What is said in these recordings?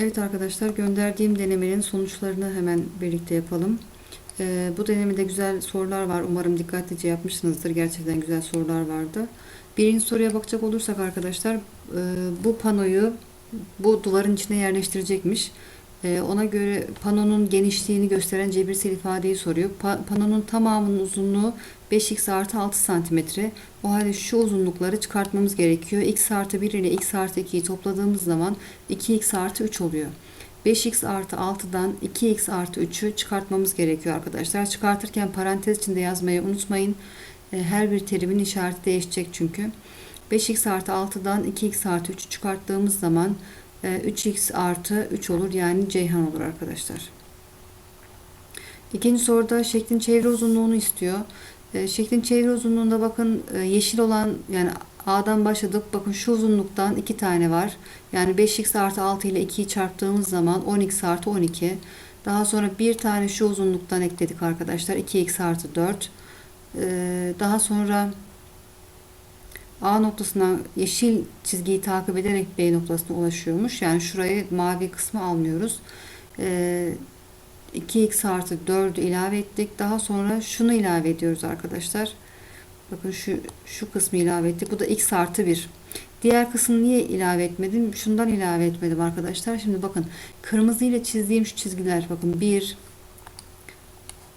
Evet arkadaşlar gönderdiğim denemenin sonuçlarını hemen birlikte yapalım. Ee, bu denemede güzel sorular var. Umarım dikkatlice yapmışsınızdır. Gerçekten güzel sorular vardı. Birinci soruya bakacak olursak arkadaşlar e, bu panoyu bu duvarın içine yerleştirecekmiş. E, ona göre panonun genişliğini gösteren cebirsel ifadeyi soruyor. Pa- panonun tamamının uzunluğu 5x artı 6 santimetre. O halde şu uzunlukları çıkartmamız gerekiyor. x artı 1 ile x artı 2'yi topladığımız zaman 2x artı 3 oluyor. 5x artı 6'dan 2x artı 3'ü çıkartmamız gerekiyor arkadaşlar. Çıkartırken parantez içinde yazmayı unutmayın. E, Her bir terimin işareti değişecek çünkü. 5x artı 6'dan 2x artı 3'ü çıkarttığımız zaman 3x artı 3 olur. Yani Ceyhan olur arkadaşlar. İkinci soruda şeklin çevre uzunluğunu istiyor. E, şeklin çevre uzunluğunda bakın e, yeşil olan yani A'dan başladık. Bakın şu uzunluktan iki tane var. Yani 5x artı 6 ile 2'yi çarptığımız zaman 10x artı 12. Daha sonra bir tane şu uzunluktan ekledik arkadaşlar. 2x artı 4. E, daha sonra A noktasından yeşil çizgiyi takip ederek B noktasına ulaşıyormuş. Yani şurayı mavi kısmı almıyoruz. Ee, 2x artı 4'ü ilave ettik. Daha sonra şunu ilave ediyoruz arkadaşlar. Bakın şu şu kısmı ilave ettik. Bu da x artı 1. Diğer kısmı niye ilave etmedim? Şundan ilave etmedim arkadaşlar. Şimdi bakın kırmızı ile çizdiğim şu çizgiler bakın 1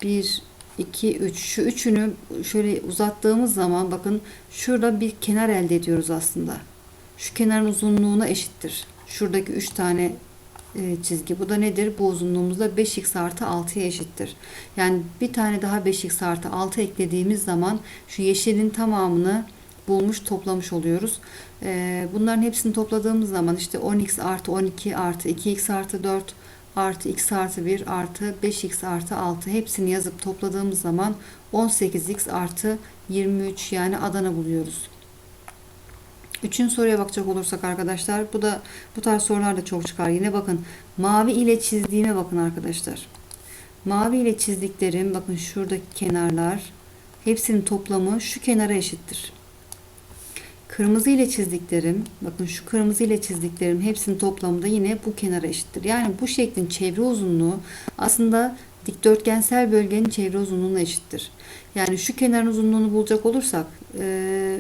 1 2 3 şu üçünü şöyle uzattığımız zaman bakın şurada bir kenar elde ediyoruz aslında. Şu kenarın uzunluğuna eşittir. Şuradaki 3 tane e, çizgi. Bu da nedir? Bu uzunluğumuzda 5x artı 6'ya eşittir. Yani bir tane daha 5x artı 6 eklediğimiz zaman şu yeşilin tamamını bulmuş toplamış oluyoruz. E, bunların hepsini topladığımız zaman işte 10x artı 12 artı 2x artı 4 artı x artı 1 artı 5x artı 6 hepsini yazıp topladığımız zaman 18x artı 23 yani Adana buluyoruz. Üçüncü soruya bakacak olursak arkadaşlar bu da bu tarz sorular da çok çıkar. Yine bakın mavi ile çizdiğime bakın arkadaşlar. Mavi ile çizdiklerim bakın şuradaki kenarlar hepsinin toplamı şu kenara eşittir. Kırmızı ile çizdiklerim, bakın şu kırmızı ile çizdiklerim hepsinin toplamı da yine bu kenara eşittir. Yani bu şeklin çevre uzunluğu aslında dikdörtgensel bölgenin çevre uzunluğuna eşittir. Yani şu kenarın uzunluğunu bulacak olursak e,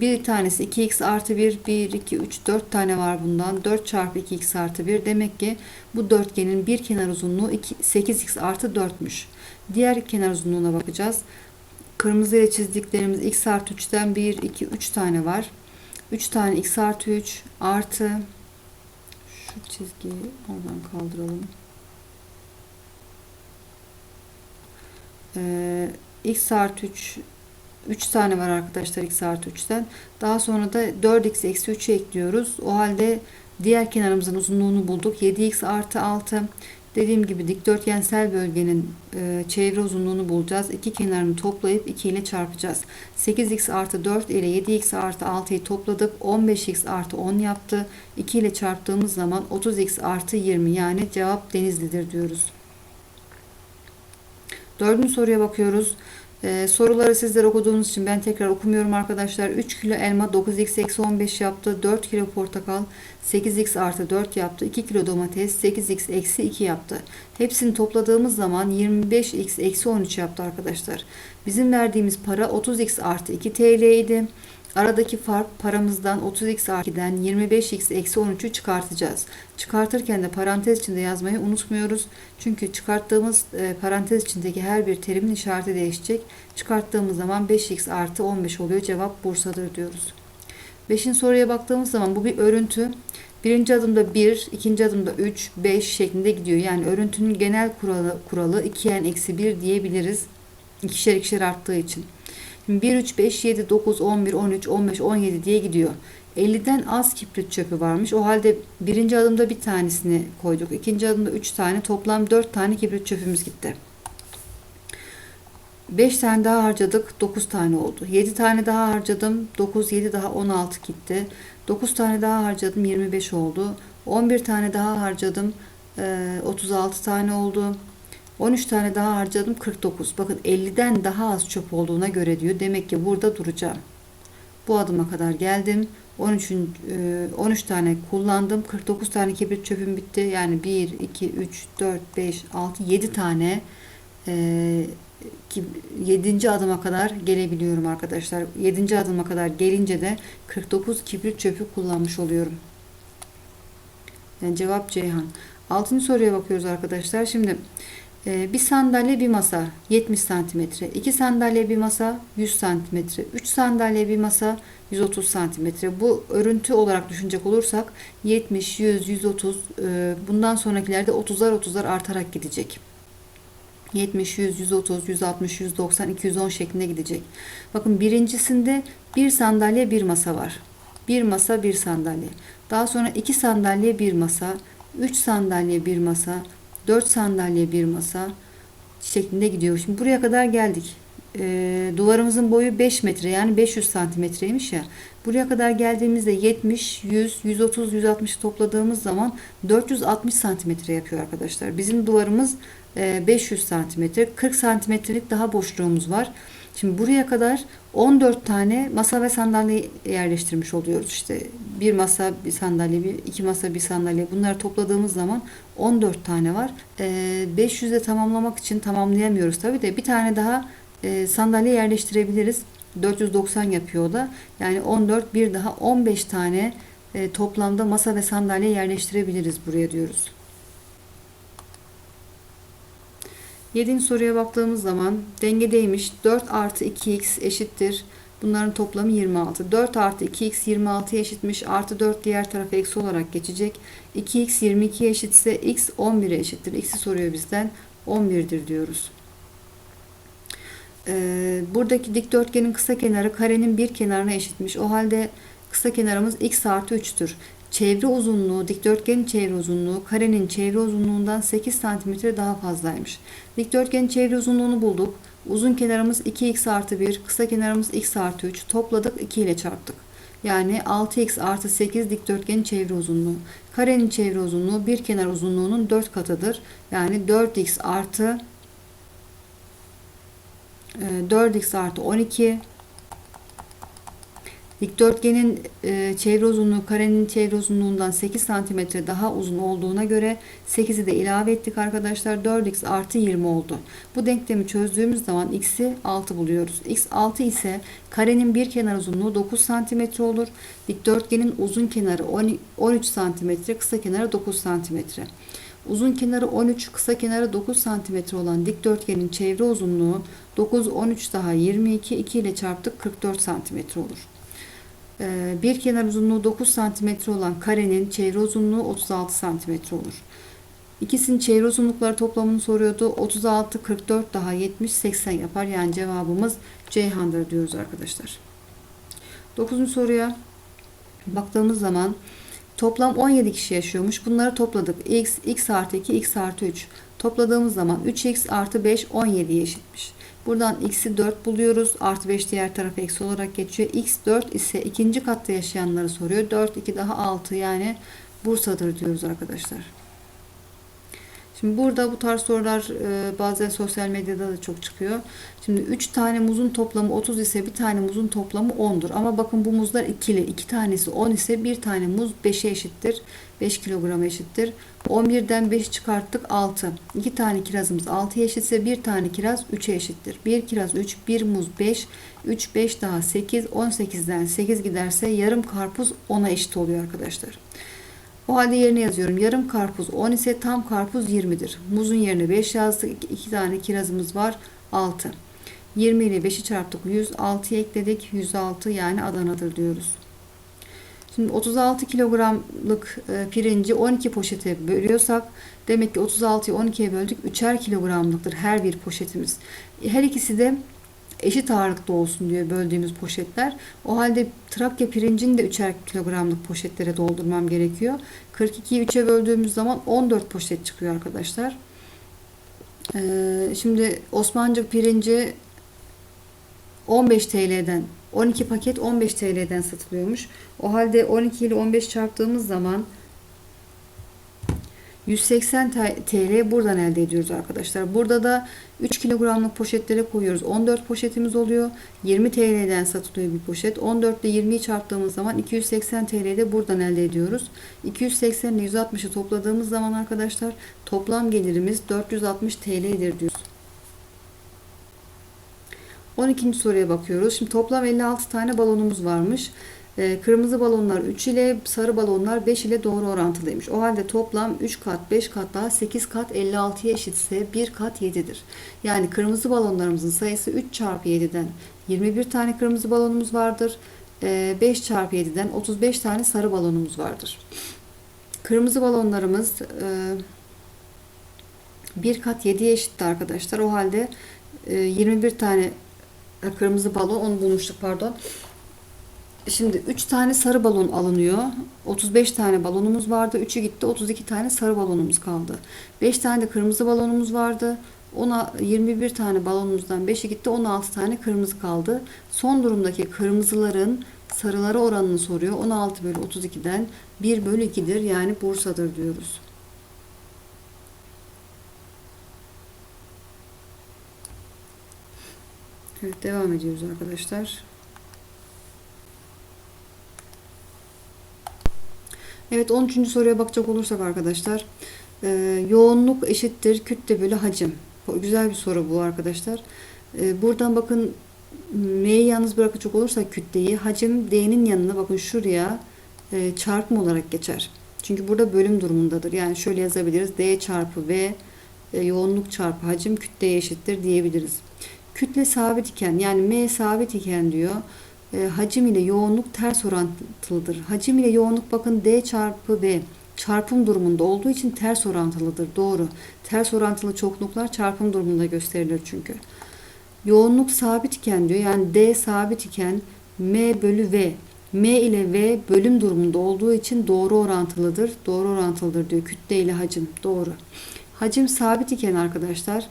bir tanesi 2x artı 1, 1, 2, 3, 4 tane var bundan. 4 çarpı 2x artı 1 demek ki bu dörtgenin bir kenar uzunluğu 2, 8x artı 4'müş. Diğer kenar uzunluğuna bakacağız. Kırmızı ile çizdiklerimiz x artı 3'ten 1, 2, 3 tane var. 3 tane x artı 3 artı şu çizgiyi oradan kaldıralım. Ee, x artı 3 3 tane var arkadaşlar x artı 3'ten. Daha sonra da 4x eksi 3'ü ekliyoruz. O halde diğer kenarımızın uzunluğunu bulduk. 7x artı 6 Dediğim gibi dikdörtgensel bölgenin e, çevre uzunluğunu bulacağız. İki kenarını toplayıp 2 ile çarpacağız. 8x artı 4 ile 7x artı 6'yı topladık. 15x artı 10 yaptı. 2 ile çarptığımız zaman 30x artı 20 yani cevap Denizli'dir diyoruz. Dördüncü soruya bakıyoruz. Ee, soruları sizler okuduğunuz için ben tekrar okumuyorum arkadaşlar. 3 kilo elma 9x eksi 15 yaptı. 4 kilo portakal 8x artı 4 yaptı. 2 kilo domates 8x eksi 2 yaptı. Hepsini topladığımız zaman 25x eksi 13 yaptı arkadaşlar. Bizim verdiğimiz para 30x artı 2 TL idi. Aradaki fark paramızdan 30x artı 2'den 25x eksi 13'ü çıkartacağız. Çıkartırken de parantez içinde yazmayı unutmuyoruz. Çünkü çıkarttığımız e, parantez içindeki her bir terimin işareti değişecek. Çıkarttığımız zaman 5x artı 15 oluyor. Cevap Bursa'dır diyoruz. Beşinci soruya baktığımız zaman bu bir örüntü. Birinci adımda 1, ikinci adımda 3, 5 şeklinde gidiyor. Yani örüntünün genel kuralı, kuralı 2n eksi 1 diyebiliriz. İkişer ikişer arttığı için. Şimdi 1, 3, 5, 7, 9, 11, 13, 15, 17 diye gidiyor. 50'den az kibrit çöpü varmış. O halde birinci adımda bir tanesini koyduk. İkinci adımda 3 tane. Toplam 4 tane kibrit çöpümüz gitti. 5 tane daha harcadık. 9 tane oldu. 7 tane daha harcadım. 9, 7 daha 16 gitti. 9 tane daha harcadım. 25 oldu. 11 tane daha harcadım. 36 tane oldu. 13 tane daha harcadım 49. Bakın 50'den daha az çöp olduğuna göre diyor. Demek ki burada duracağım. Bu adıma kadar geldim. 13 e, 13 tane kullandım. 49 tane kibrit çöpüm bitti. Yani 1 2 3 4 5 6 7 tane e, 7. adıma kadar gelebiliyorum arkadaşlar. 7. adıma kadar gelince de 49 kibrit çöpü kullanmış oluyorum. Yani cevap Ceyhan. 6. soruya bakıyoruz arkadaşlar. Şimdi e, bir sandalye bir masa 70 santimetre. 2 sandalye bir masa 100 santimetre. 3 sandalye bir masa 130 santimetre. Bu örüntü olarak düşünecek olursak 70, 100, 130 e, bundan sonrakilerde 30'lar 30'lar artarak gidecek. 70, 100, 130, 160, 190, 210 şeklinde gidecek. Bakın birincisinde bir sandalye bir masa var. Bir masa bir sandalye. Daha sonra iki sandalye bir masa, üç sandalye bir masa, dört sandalye bir masa şeklinde gidiyor. Şimdi buraya kadar geldik. Ee, duvarımızın boyu 5 metre yani 500 santimetreymiş ya. Buraya kadar geldiğimizde 70, 100, 130, 160 topladığımız zaman 460 santimetre yapıyor arkadaşlar. Bizim duvarımız 500 santimetre 40 santimetrelik daha boşluğumuz var. Şimdi buraya kadar 14 tane masa ve sandalye yerleştirmiş oluyoruz. İşte bir masa, bir sandalye, bir iki masa, bir sandalye. Bunları topladığımız zaman 14 tane var. 500'de tamamlamak için tamamlayamıyoruz tabii de bir tane daha sandalye yerleştirebiliriz. 490 yapıyor o da. Yani 14 bir daha 15 tane toplamda masa ve sandalye yerleştirebiliriz buraya diyoruz. 7. soruya baktığımız zaman dengedeymiş. 4 artı 2x eşittir. Bunların toplamı 26. 4 artı 2x 26 eşitmiş. Artı 4 diğer tarafa eksi olarak geçecek. 2x 22 eşitse x 11'e eşittir. X'i soruyor bizden. 11'dir diyoruz. Ee, buradaki dikdörtgenin kısa kenarı karenin bir kenarına eşitmiş. O halde kısa kenarımız x artı 3'tür. Çevre uzunluğu, dikdörtgenin çevre uzunluğu karenin çevre uzunluğundan 8 cm daha fazlaymış. Dikdörtgenin çevre uzunluğunu bulduk. Uzun kenarımız 2x artı 1, kısa kenarımız x artı 3. Topladık 2 ile çarptık. Yani 6x artı 8 dikdörtgenin çevre uzunluğu. Karenin çevre uzunluğu bir kenar uzunluğunun 4 katıdır. Yani 4x artı 4x artı 12 Dikdörtgenin e, çevre uzunluğu karenin çevre uzunluğundan 8 cm daha uzun olduğuna göre 8'i de ilave ettik arkadaşlar. 4x artı 20 oldu. Bu denklemi çözdüğümüz zaman x'i 6 buluyoruz. x 6 ise karenin bir kenar uzunluğu 9 cm olur. Dikdörtgenin uzun kenarı 13 cm, kısa kenarı 9 cm. Uzun kenarı 13, kısa kenarı 9 cm olan dikdörtgenin çevre uzunluğu 9, 13 daha 22, 2 ile çarptık 44 cm olur. Ee, bir kenar uzunluğu 9 cm olan karenin çevre uzunluğu 36 cm olur. İkisinin çevre uzunlukları toplamını soruyordu. 36, 44 daha 70, 80 yapar. Yani cevabımız Ceyhan'dır diyoruz arkadaşlar. 9. soruya baktığımız zaman toplam 17 kişi yaşıyormuş. Bunları topladık. x, x artı 2, x artı 3. Topladığımız zaman 3x artı 5 17'ye eşitmiş. Buradan x'i 4 buluyoruz. Artı 5 diğer tarafa eksi olarak geçiyor. x 4 ise ikinci katta yaşayanları soruyor. 4 2 daha 6 yani Bursa'dır diyoruz arkadaşlar. Şimdi burada bu tarz sorular e, bazen sosyal medyada da çok çıkıyor. Şimdi 3 tane muzun toplamı 30 ise bir tane muzun toplamı 10'dur. Ama bakın bu muzlar ikili. 2 tanesi 10 ise bir tane muz 5'e eşittir. 5 kilograma eşittir. 11'den 5 çıkarttık 6. 2 tane kirazımız 6'ya eşitse bir tane kiraz 3'e eşittir. 1 kiraz 3, 1 muz 5, 3 5 daha 8, 18'den 8 giderse yarım karpuz 10'a eşit oluyor arkadaşlar. O halde yerine yazıyorum. Yarım karpuz 10 ise tam karpuz 20'dir. Muzun yerine 5 yazdık. 2 tane kirazımız var. 6. 20 ile 5'i çarptık. 100. 6'ya ekledik. 106 yani Adana'dır diyoruz. Şimdi 36 kilogramlık e, pirinci 12 poşete bölüyorsak demek ki 36'yı 12'ye böldük. 3'er kilogramlıktır her bir poşetimiz. Her ikisi de eşit ağırlıkta olsun diye böldüğümüz poşetler. O halde Trakya pirincini de 3'er kilogramlık poşetlere doldurmam gerekiyor. 42'yi 3'e böldüğümüz zaman 14 poşet çıkıyor arkadaşlar. Ee, şimdi Osmancık pirinci 15 TL'den 12 paket 15 TL'den satılıyormuş. O halde 12 ile 15 çarptığımız zaman 180 T- TL buradan elde ediyoruz arkadaşlar. Burada da 3 kilogramlık poşetlere koyuyoruz. 14 poşetimiz oluyor. 20 TL'den satılıyor bir poşet. 14 ile 20'yi çarptığımız zaman 280 TL de buradan elde ediyoruz. 280 ile 160'ı topladığımız zaman arkadaşlar toplam gelirimiz 460 TL'dir diyoruz. 12. soruya bakıyoruz. Şimdi toplam 56 tane balonumuz varmış. Ee, kırmızı balonlar 3 ile sarı balonlar 5 ile doğru orantılıymış. O halde toplam 3 kat 5 kat daha 8 kat 56'ya eşitse 1 kat 7'dir. Yani kırmızı balonlarımızın sayısı 3 çarpı 7'den 21 tane kırmızı balonumuz vardır. Ee, 5 çarpı 7'den 35 tane sarı balonumuz vardır. Kırmızı balonlarımız e, 1 kat 7'ye eşitti arkadaşlar. O halde e, 21 tane e, kırmızı balon onu bulmuştuk pardon. Şimdi 3 tane sarı balon alınıyor. 35 tane balonumuz vardı. 3'ü gitti. 32 tane sarı balonumuz kaldı. 5 tane de kırmızı balonumuz vardı. Ona 21 tane balonumuzdan 5'i gitti. 16 tane kırmızı kaldı. Son durumdaki kırmızıların sarılara oranını soruyor. 16 bölü 32'den 1 bölü 2'dir. Yani Bursa'dır diyoruz. Evet devam ediyoruz arkadaşlar. Evet 13. soruya bakacak olursak arkadaşlar. E, yoğunluk eşittir kütle bölü hacim. Güzel bir soru bu arkadaşlar. E, buradan bakın M'yi yalnız bırakacak olursak kütleyi hacim D'nin yanına bakın şuraya e, çarpım olarak geçer. Çünkü burada bölüm durumundadır. Yani şöyle yazabiliriz. D çarpı V e, yoğunluk çarpı hacim kütleye eşittir diyebiliriz. Kütle sabit iken yani M sabit iken diyor e, hacim ile yoğunluk ters orantılıdır. Hacim ile yoğunluk bakın D çarpı B çarpım durumunda olduğu için ters orantılıdır. Doğru. Ters orantılı çokluklar çarpım durumunda gösterilir çünkü. Yoğunluk sabit iken diyor yani D sabit iken M bölü V M ile V bölüm durumunda olduğu için doğru orantılıdır. Doğru orantılıdır diyor. Kütle ile hacim. Doğru. Hacim sabit iken arkadaşlar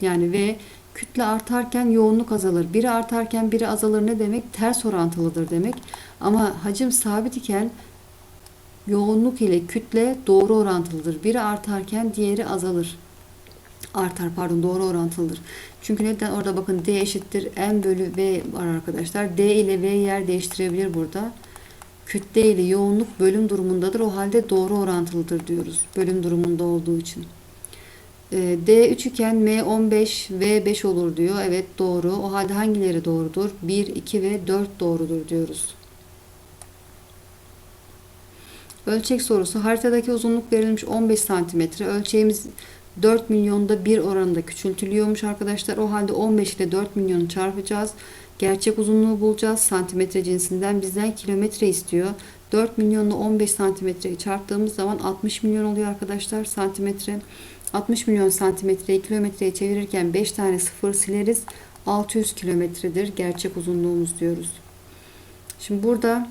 yani V kütle artarken yoğunluk azalır. Biri artarken biri azalır ne demek? Ters orantılıdır demek. Ama hacim sabit iken yoğunluk ile kütle doğru orantılıdır. Biri artarken diğeri azalır. Artar pardon doğru orantılıdır. Çünkü neden orada bakın D eşittir M bölü V var arkadaşlar. D ile V yer değiştirebilir burada. Kütle ile yoğunluk bölüm durumundadır. O halde doğru orantılıdır diyoruz. Bölüm durumunda olduğu için. Ee, D 3 iken M 15 V 5 olur diyor. Evet doğru. O halde hangileri doğrudur? 1, 2 ve 4 doğrudur diyoruz. Ölçek sorusu. Haritadaki uzunluk verilmiş 15 santimetre. Ölçeğimiz 4 milyonda 1 oranında küçültülüyormuş arkadaşlar. O halde 15 ile 4 milyonu çarpacağız. Gerçek uzunluğu bulacağız. Santimetre cinsinden bizden kilometre istiyor. 4 milyonla 15 santimetreyi çarptığımız zaman 60 milyon oluyor arkadaşlar santimetre. 60 milyon santimetreyi kilometreye çevirirken 5 tane sıfır sileriz. 600 kilometredir gerçek uzunluğumuz diyoruz. Şimdi burada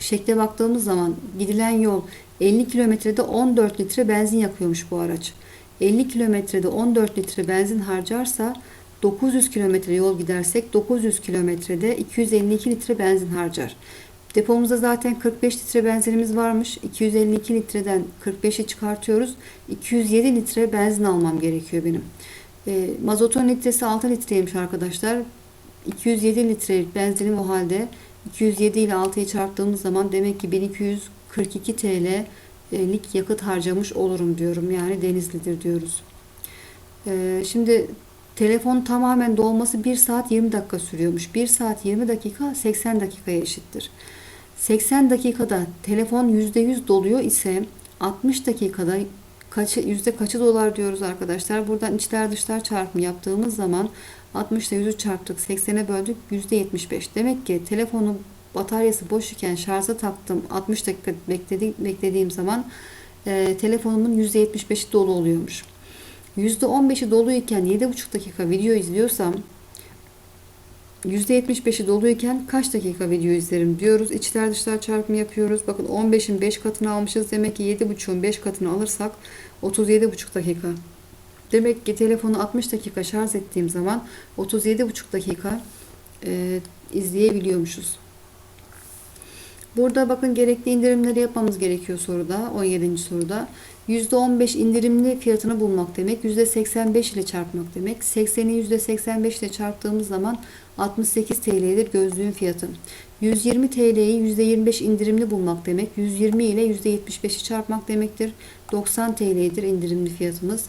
şekle baktığımız zaman gidilen yol 50 kilometrede 14 litre benzin yakıyormuş bu araç. 50 kilometrede 14 litre benzin harcarsa 900 kilometre yol gidersek 900 kilometrede 252 litre benzin harcar. Depomuzda zaten 45 litre benzinimiz varmış. 252 litreden 45'i çıkartıyoruz. 207 litre benzin almam gerekiyor benim. E, mazotun litresi 6 litreymiş arkadaşlar. 207 litrelik benzinim o halde 207 ile 6'yı çarptığımız zaman demek ki 1242 TL'lik yakıt harcamış olurum diyorum. Yani Denizli'dir diyoruz. E, şimdi telefon tamamen dolması 1 saat 20 dakika sürüyormuş. 1 saat 20 dakika 80 dakikaya eşittir. 80 dakikada telefon %100 doluyor ise 60 dakikada kaçı, yüzde kaçı dolar diyoruz arkadaşlar. Buradan içler dışlar çarpımı yaptığımız zaman 60 ile 100'ü çarptık 80'e böldük %75. Demek ki telefonu bataryası boş iken şarja taktım 60 dakika bekledi, beklediğim zaman e, telefonumun %75'i dolu oluyormuş. %15'i doluyken 7,5 dakika video izliyorsam %75'i doluyken kaç dakika video izlerim diyoruz. İçler dışlar çarpımı yapıyoruz. Bakın 15'in 5 katını almışız. Demek ki 7,5'un 5 katını alırsak 37,5 dakika. Demek ki telefonu 60 dakika şarj ettiğim zaman 37,5 dakika e, izleyebiliyormuşuz. Burada bakın gerekli indirimleri yapmamız gerekiyor soruda. 17. soruda. %15 indirimli fiyatını bulmak demek. %85 ile çarpmak demek. 80'i %85 ile çarptığımız zaman 68 TL'dir gözlüğün fiyatı. 120 TL'yi %25 indirimli bulmak demek. 120 ile %75'i çarpmak demektir. 90 TL'dir indirimli fiyatımız.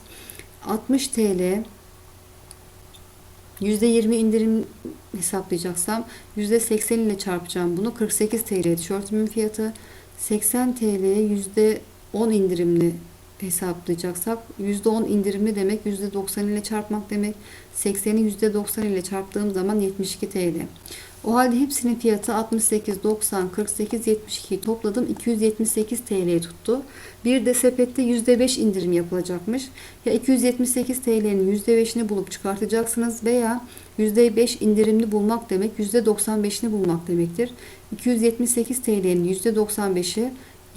60 TL %20 indirim hesaplayacaksam %80 ile çarpacağım bunu. 48 TL tişörtümün fiyatı. 80 TL'ye %10 indirimli hesaplayacaksak %10 indirimli demek %90 ile çarpmak demek. 80'i %90 ile çarptığım zaman 72 TL. O halde hepsinin fiyatı 68, 90, 48, 72 topladım 278 TL tuttu. Bir de sepette %5 indirim yapılacakmış. Ya 278 TL'nin %5'ini bulup çıkartacaksınız veya %5 indirimli bulmak demek %95'ini bulmak demektir. 278 TL'nin %95'i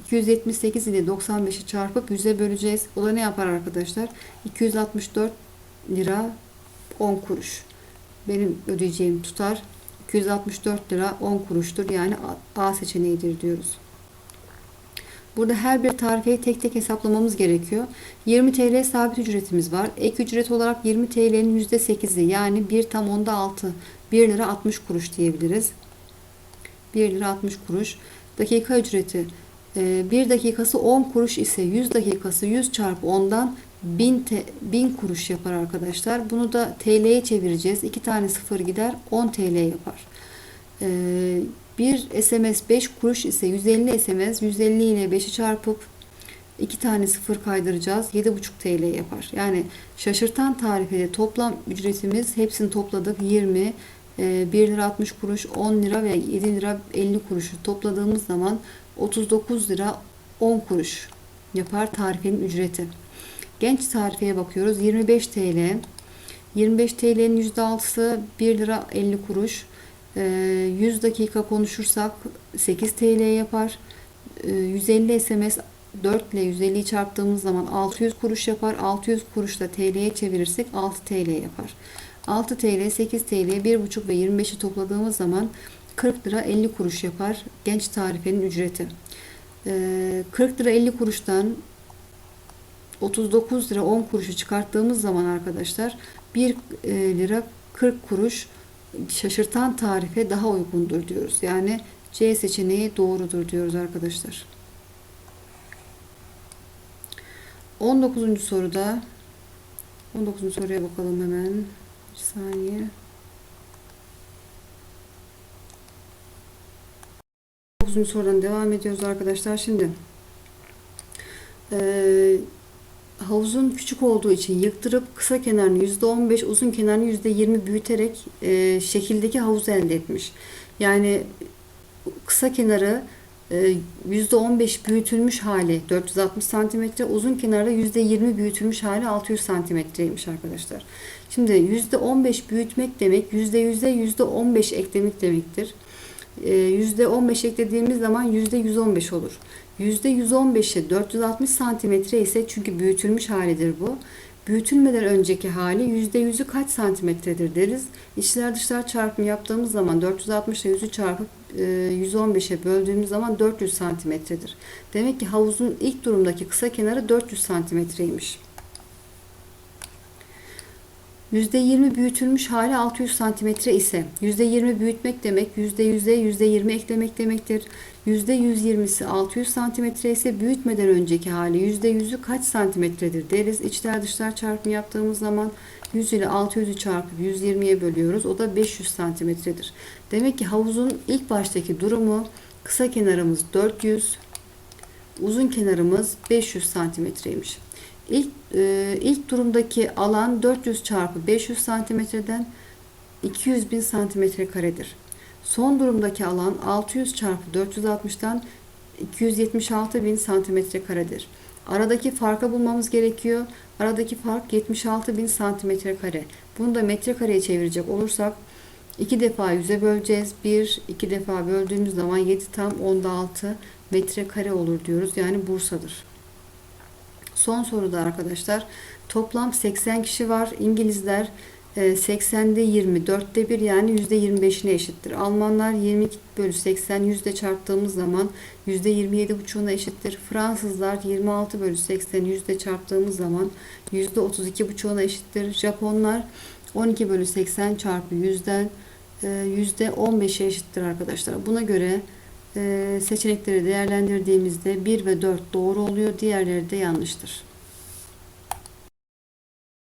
278 ile 95'i çarpıp 100'e böleceğiz. O da ne yapar arkadaşlar? 264 lira 10 kuruş. Benim ödeyeceğim tutar 264 lira 10 kuruştur. Yani A seçeneğidir diyoruz. Burada her bir tarifeyi tek tek hesaplamamız gerekiyor. 20 TL sabit ücretimiz var. Ek ücret olarak 20 TL'nin %8'i yani 1 tam onda 6. 1 lira 60 kuruş diyebiliriz. 1 lira 60 kuruş. Dakika ücreti 1 dakikası 10 kuruş ise 100 dakikası 100 çarpı 10'dan 1000, te, 1000 kuruş yapar arkadaşlar. Bunu da TL'ye çevireceğiz. 2 tane sıfır gider 10 TL yapar. Ee, bir SMS 5 kuruş ise 150 SMS 150 ile 5'i çarpıp 2 tane sıfır kaydıracağız. 7,5 TL yapar. Yani şaşırtan tarifede toplam ücretimiz hepsini topladık. 20, 1 lira 60 kuruş, 10 lira ve 7 lira 50 kuruşu topladığımız zaman 39 lira 10 kuruş yapar tarifenin ücreti. Genç tarifeye bakıyoruz. 25 TL. 25 TL'nin %6'sı 1 lira 50 kuruş. 100 dakika konuşursak 8 TL yapar. 150 SMS 4 ile 150'yi çarptığımız zaman 600 kuruş yapar. 600 kuruş da TL'ye çevirirsek 6 TL yapar. 6 TL, 8 TL, 1,5 ve 25'i topladığımız zaman 40 lira 50 kuruş yapar genç tarifenin ücreti. 40 lira 50 kuruştan 39 lira 10 kuruşu çıkarttığımız zaman arkadaşlar 1 lira 40 kuruş şaşırtan tarife daha uygundur diyoruz. Yani C seçeneği doğrudur diyoruz arkadaşlar. 19. soruda 19. soruya bakalım hemen. Bir saniye. 19. sorudan devam ediyoruz arkadaşlar. Şimdi e, havuzun küçük olduğu için yıktırıp kısa kenarını %15 uzun kenarını %20 büyüterek e, şekildeki havuzu elde etmiş. Yani kısa kenarı e, %15 büyütülmüş hali 460 santimetre, uzun kenarda %20 büyütülmüş hali 600 santimetreymiş arkadaşlar. Şimdi %15 büyütmek demek %100'e %15 eklemek demektir. %15 eklediğimiz zaman %115 olur. %115'i 460 santimetre ise çünkü büyütülmüş halidir bu. Büyütülmeden önceki hali %100'ü kaç santimetredir deriz. İçler dışlar çarpımı yaptığımız zaman 460 ile 100'ü çarpıp 115'e böldüğümüz zaman 400 santimetredir. Demek ki havuzun ilk durumdaki kısa kenarı 400 santimetreymiş. %20 büyütülmüş hali 600 santimetre ise %20 büyütmek demek %100'e %20 eklemek demektir. %120'si 600 santimetre ise büyütmeden önceki hali %100'ü kaç santimetredir deriz. İçler dışlar çarpımı yaptığımız zaman 100 ile 600'ü çarpıp 120'ye bölüyoruz. O da 500 santimetredir. Demek ki havuzun ilk baştaki durumu kısa kenarımız 400, uzun kenarımız 500 santimetreymiş. İlk, e, ilk durumdaki alan 400 çarpı 500 santimetreden 200 bin santimetre karedir. Son durumdaki alan 600 çarpı 460'dan 276 bin santimetre karedir. Aradaki farkı bulmamız gerekiyor. Aradaki fark 76 bin santimetre kare. Bunu da metrekareye çevirecek olursak 2 defa 100'e böleceğiz. 1, 2 defa böldüğümüz zaman 7 tam 10'da 6 metrekare olur diyoruz. Yani Bursa'dır. Son soruda arkadaşlar toplam 80 kişi var. İngilizler e, 80'de 20, 4'te 1 yani %25'ine eşittir. Almanlar 22 bölü 80 yüzde çarptığımız zaman %27,5'una eşittir. Fransızlar 26 bölü 80 yüzde çarptığımız zaman %32,5'una eşittir. Japonlar 12 bölü 80 çarpı yüzden e, %15'e eşittir arkadaşlar. Buna göre seçenekleri değerlendirdiğimizde 1 ve 4 doğru oluyor. Diğerleri de yanlıştır.